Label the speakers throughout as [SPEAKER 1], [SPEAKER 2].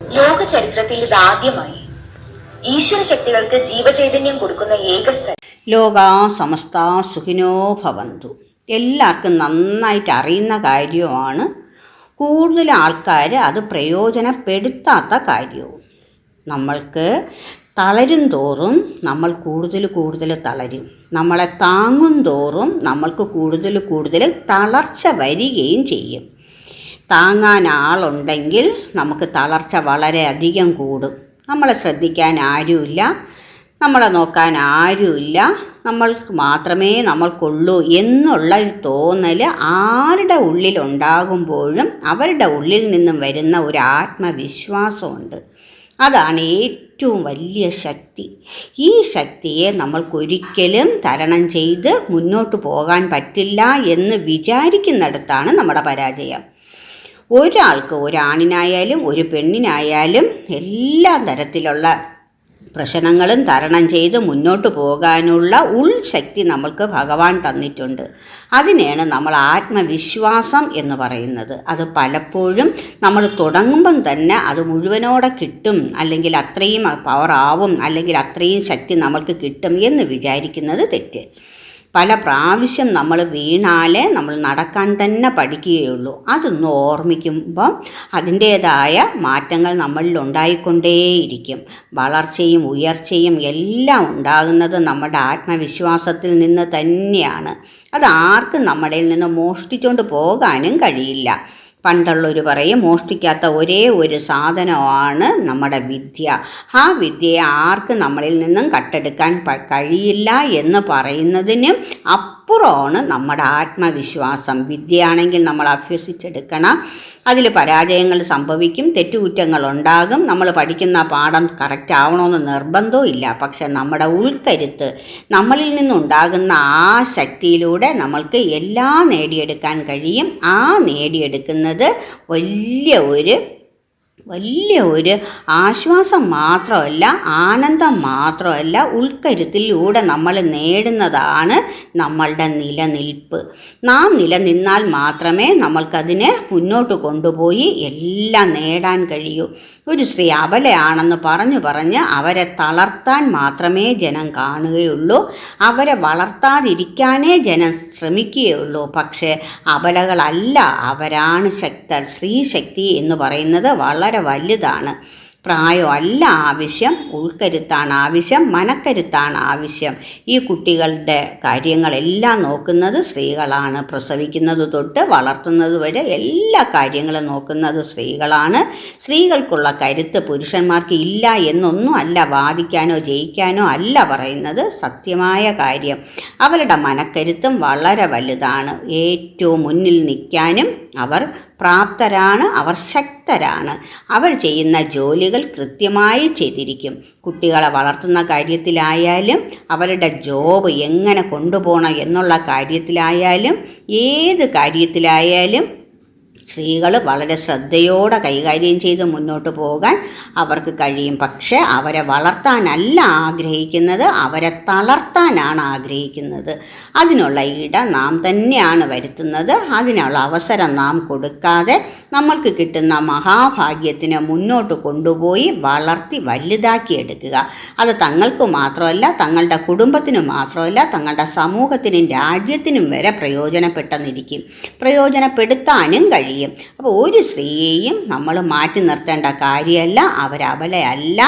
[SPEAKER 1] ലോക ചരിത്രത്തിൽ ഇതാദ്യമായി ഈശ്വര ശക്തികൾക്ക് ജീവചൈതന്യം കൊടുക്കുന്ന ഏക
[SPEAKER 2] ലോകാ സമസ്ത സുഖിനോ ഭവന്തു. എല്ലാവർക്കും നന്നായിട്ട് അറിയുന്ന കാര്യമാണ് കൂടുതൽ ആൾക്കാർ അത് പ്രയോജനപ്പെടുത്താത്ത കാര്യവും. നമ്മൾക്ക് തളരും തോറും നമ്മൾ കൂടുതൽ കൂടുതൽ തളരും. നമ്മളെ താങ്ങും തോറും നമ്മൾക്ക് കൂടുതൽ കൂടുതൽ തളർച്ച വരികയും ചെയ്യും. താങ്ങാൻ ആളുണ്ടെങ്കിൽ നമുക്ക് തളർച്ച വളരെയധികം കൂടും. നമ്മളെ ശ്രദ്ധിക്കാൻ ആരുമില്ല. നമ്മളെ നോക്കാൻ ആരുമില്ല. നമ്മൾക്ക് മാത്രമേ നമ്മൾക്കുള്ളൂ എന്നുള്ള ഒരു തോന്നൽ ആരുടെ ഉള്ളിലുണ്ടാകുമ്പോഴും അവരുടെ ഉള്ളിൽ നിന്നും വരുന്ന ഒരു ആത്മവിശ്വാസമുണ്ട്. അതാണ് ഏറ്റവും വലിയ ശക്തി. ഈ ശക്തിയെ നമ്മൾക്കൊരിക്കലും തരണം ചെയ്ത് മുന്നോട്ട് പോകാൻ പറ്റില്ല എന്ന് വിചാരിക്കുന്നിടത്താണ് നമ്മുടെ പരാജയം. ഒരാൾക്ക് ഒരാണിനായാലും ഒരു പെണ്ണിനായാലും എല്ലാ തരത്തിലുള്ള പ്രശ്നങ്ങളും തരണം ചെയ്ത് മുന്നോട്ട് പോകാനുള്ള ഉൾശക്തി നമ്മൾക്ക് ഭഗവാൻ തന്നിട്ടുണ്ട്. അതിനെയാണ് നമ്മൾ ആത്മവിശ്വാസം എന്ന് പറയുന്നത്. അത് പലപ്പോഴും നമ്മൾ തുടങ്ങുമ്പം തന്നെ അത് മുഴുവനോടെ കിട്ടും അല്ലെങ്കിൽ അത്രയും പവർ ആവും അല്ലെങ്കിൽ അത്രയും ശക്തി നമ്മൾക്ക് കിട്ടും എന്ന് വിചാരിക്കുന്നത് തെറ്റ്. പല പ്രാവശ്യം നമ്മൾ വീണാലേ നമ്മൾ നടക്കാൻ തന്നെ പഠിക്കുകയുള്ളൂ. അതൊന്ന് ഓർമ്മിക്കുമ്പം അതിന്റേതായ മാറ്റങ്ങൾ നമ്മളിൽ ഉണ്ടായിക്കൊണ്ടേയിരിക്കും. വളർച്ചയും ഉയർച്ചയും എല്ലാം ഉണ്ടാകുന്നത് നമ്മുടെ ആത്മവിശ്വാസത്തിൽ നിന്ന് തന്നെയാണ്. അത് ആർക്കും നമ്മളിൽ നിന്ന് മോഷ്ടിച്ചുകൊണ്ട് പോകാനും കഴിയില്ല. പണ്ടുള്ളവർ പറയും മോഷ്ടിക്കാത്ത ഒരേ ഒരു സാധനമാണ് നമ്മുടെ വിദ്യ. ആ വിദ്യയെ ആർക്കും നമ്മളിൽ നിന്നും കട്ടെടുക്കാൻ കഴിയില്ല എന്ന് പറയുന്നതിനും അപ്പുറമാണ് നമ്മുടെ ആത്മവിശ്വാസം. വിദ്യയാണെങ്കിൽ നമ്മൾ അഭ്യസിച്ചെടുക്കണം. അതിൽ പരാജയങ്ങൾ സംഭവിക്കും തെറ്റുകുറ്റങ്ങൾ ഉണ്ടാകും. നമ്മൾ പഠിക്കുന്ന പാഠം കറക്റ്റ് ആവണമെന്ന് നിർബന്ധവും ഇല്ല. പക്ഷെ നമ്മുടെ ഉൾക്കരുത്ത് നമ്മളിൽ നിന്നുണ്ടാകുന്ന ആ ശക്തിയിലൂടെ നമ്മൾക്ക് എല്ലാം നേടിയെടുക്കാൻ കഴിയും. ആ നേടിയെടുക്കുന്നത് വലിയ ഒരു വലിയ ഒരു ആശ്വാസം മാത്രമല്ല ആനന്ദം മാത്രമല്ല ഉൾക്കരുത്തിലൂടെ നമ്മൾ നേടുന്നതാണ് നമ്മളുടെ നിലനിൽപ്പ്. നാം നിലനിന്നാൽ മാത്രമേ നമ്മൾക്കതിനെ മുന്നോട്ട് കൊണ്ടുപോയി എല്ലാം നേടാൻ കഴിയൂ. ഒരു സ്ത്രീ അബലയാണെന്ന് പറഞ്ഞു പറഞ്ഞ് അവരെ തളർത്താൻ മാത്രമേ ജനം കാണുകയുള്ളൂ. അവരെ വളർത്താതിരിക്കാനേ ജനം ശ്രമിക്കുകയുള്ളൂ. പക്ഷേ അബലകളല്ല അവരാണ് ശക്തർ. സ്ത്രീശക്തി എന്ന് പറയുന്നത് വളരെ വലുതാണ്. പ്രായമല്ല ആവശ്യം ഉൾക്കരുത്താണ് ആവശ്യം മനക്കരുത്താണ് ആവശ്യം. ഈ കുട്ടികളുടെ കാര്യങ്ങളെല്ലാം നോക്കുന്നത് സ്ത്രീകളാണ്. പ്രസവിക്കുന്നത് തൊട്ട് വളർത്തുന്നത് വരെ എല്ലാ കാര്യങ്ങളും നോക്കുന്നത് സ്ത്രീകളാണ്. സ്ത്രീകൾക്കുള്ള കരുത്ത് പുരുഷന്മാർക്ക് ഇല്ല എന്നൊന്നും അല്ല വാദിക്കാനോ ജയിക്കാനോ അല്ല പറയുന്നത് സത്യമായ കാര്യം. അവരുടെ മനക്കരുത്തും വളരെ വലുതാണ്. ഏറ്റവും മുന്നിൽ നിൽക്കാനും അവർ പ്രാപ്തരാണ് അവർ ശക്തരാണ്. അവർ ചെയ്യുന്ന ജോലികൾ കൃത്യമായി ചെയ്തിരിക്കും. കുട്ടികളെ വളർത്തുന്ന കാര്യത്തിലായാലും അവരുടെ ജോബ് എങ്ങനെ കൊണ്ടുപോകണം എന്നുള്ള കാര്യത്തിലായാലും ഏത് കാര്യത്തിലായാലും സ്ത്രീകൾ വളരെ ശ്രദ്ധയോടെ കൈകാര്യം ചെയ്ത് മുന്നോട്ട് പോകാൻ അവർക്ക് കഴിയും. പക്ഷേ അവരെ വളർത്താനല്ല ആഗ്രഹിക്കുന്നത് അവരെ തളർത്താനാണ് ആഗ്രഹിക്കുന്നത്. അതിനുള്ള ഇട നാം തന്നെയാണ് വരുത്തുന്നത്. അതിനുള്ള അവസരം നാം കൊടുക്കാതെ നമ്മൾക്ക് കിട്ടുന്ന മഹാഭാഗ്യത്തിനെ മുന്നോട്ട് കൊണ്ടുപോയി വളർത്തി വലുതാക്കിയെടുക്കുക അത് തങ്ങൾക്ക് മാത്രമല്ല തങ്ങളുടെ കുടുംബത്തിനും മാത്രമല്ല തങ്ങളുടെ സമൂഹത്തിനും രാജ്യത്തിനും വരെ പ്രയോജനപ്പെട്ടെന്നിരിക്കും. പ്രയോജനപ്പെടുത്താനും കഴിയും. അപ്പോൾ ഒരു സ്ത്രീയെയും നമ്മൾ മാറ്റി നിർത്തേണ്ട കാര്യമല്ല. അവരബലയല്ല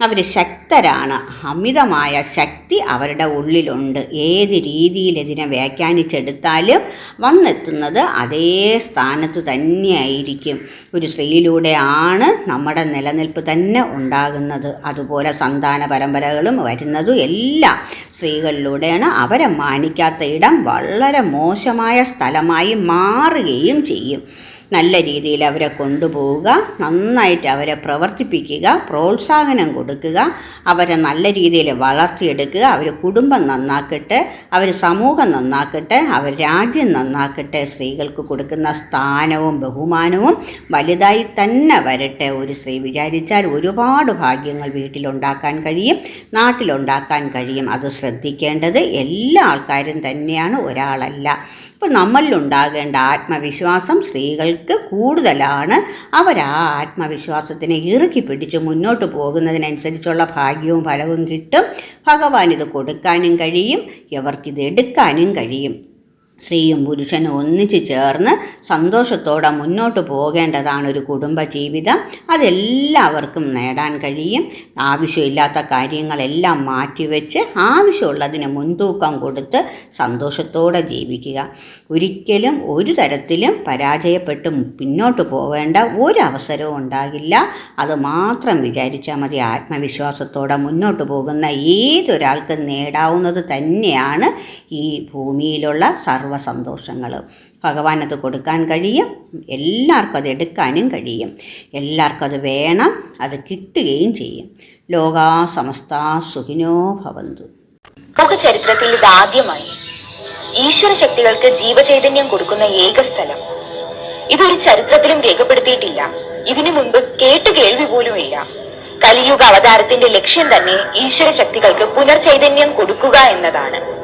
[SPEAKER 2] അവർ ശക്തരാണ്. അമിതമായ ശക്തി അവരുടെ ഉള്ളിലുണ്ട്. ഏത് രീതിയിൽ ഇതിനെ വ്യാഖ്യാനിച്ചെടുത്താലും വന്നെത്തുന്നത് അതേ സ്ഥാനത്ത് തന്നെയായിരിക്കും. ഒരു സ്ത്രീയിലൂടെ ആണ് നമ്മുടെ നിലനിൽപ്പ് തന്നെ ഉണ്ടാകുന്നത്. അതുപോലെ സന്താന പരമ്പരകളും വരുന്നതും എല്ലാം സ്ത്രീകളിലൂടെയാണ്. അവരെ മാനിക്കാത്ത ഇടം വളരെ മോശമായ സ്ഥലമായി മാറുകയും ചെയ്യും. നല്ല രീതിയിൽ അവരെ കൊണ്ടുപോവുക നന്നായിട്ട് അവരെ പ്രവർത്തിപ്പിക്കുക പ്രോത്സാഹനം കൊടുക്കുക അവരെ നല്ല രീതിയിൽ വളർത്തിയെടുക്കുക അവർ കുടുംബം നന്നാക്കട്ടെ അവർ സമൂഹം നന്നാക്കട്ടെ അവർ രാജ്യം നന്നാക്കട്ടെ സ്ത്രീകൾക്ക് കൊടുക്കുന്ന സ്ഥാനവും ബഹുമാനവും വലുതായി തന്നെ വരട്ടെ ഒരു സ്ത്രീ വിചാരിച്ചാൽ ഒരുപാട് ഭാഗ്യങ്ങൾ വീട്ടിലുണ്ടാക്കാൻ കഴിയും നാട്ടിലുണ്ടാക്കാൻ കഴിയും. അത് ശ്രദ്ധിക്കേണ്ടത് എല്ലാ ആൾക്കാരും തന്നെയാണ് ഒരാളല്ല. അപ്പോൾ നമ്മളിലുണ്ടാകേണ്ട ആത്മവിശ്വാസം സ്ത്രീകൾക്ക് കൂടുതലാണ്. അവർ ആ ആത്മവിശ്വാസത്തിനെ ഇറുക്കി പിടിച്ച് മുന്നോട്ട് പോകുന്നതിനനുസരിച്ചുള്ള ഭാഗ്യവും ഫലവും കിട്ടും. ഭഗവാൻ ഇത് കൊടുക്കാനും കഴിയും. ഇവർക്കിത് എടുക്കാനും കഴിയും. സ്ത്രീയും പുരുഷനും ഒന്നിച്ച് ചേർന്ന് സന്തോഷത്തോടെ മുന്നോട്ട് പോകേണ്ടതാണ് ഒരു കുടുംബ ജീവിതം. അതെല്ലാവർക്കും നേടാൻ കഴിയും. ആവശ്യമില്ലാത്ത കാര്യങ്ങളെല്ലാം മാറ്റിവെച്ച് ആവശ്യമുള്ളതിന് മുൻതൂക്കം കൊടുത്ത് സന്തോഷത്തോടെ ജീവിക്കുക. ഒരിക്കലും ഒരു തരത്തിലും പരാജയപ്പെട്ട് പിന്നോട്ട് പോവേണ്ട ഒരു ഉണ്ടാകില്ല. അത് മാത്രം വിചാരിച്ചാൽ മതി. ആത്മവിശ്വാസത്തോടെ മുന്നോട്ട് പോകുന്ന ഏതൊരാൾക്കും നേടാവുന്നത് തന്നെയാണ് ഈ ഭൂമിയിലുള്ള സർവ സന്തോഷങ്ങൾ ഭഗവാൻ അത് കൊടുക്കാൻ കഴിയും. എല്ലാവർക്കും അത് എടുക്കാനും കഴിയും. എല്ലാവർക്കും അത് വേണം. അത് കിട്ടുകയും ചെയ്യും. ലോകാ സമസ്ത സുഖിനോ ഭവന്തു.
[SPEAKER 1] ലോകചരിത്രത്തിൽ ചരിത്രത്തിൽ ഇതാദ്യമായി ഈശ്വര ശക്തികൾക്ക് ജീവചൈതന്യം കൊടുക്കുന്ന ഏക സ്ഥലം. ഇതൊരു ചരിത്രത്തിലും രേഖപ്പെടുത്തിയിട്ടില്ല. ഇതിനു മുൻപ് കേട്ട് കേൾവി പോലുമില്ല. കലിയുഗ അവതാരത്തിന്റെ ലക്ഷ്യം തന്നെ ഈശ്വര ശക്തികൾക്ക് പുനർചൈതന്യം കൊടുക്കുക എന്നതാണ്.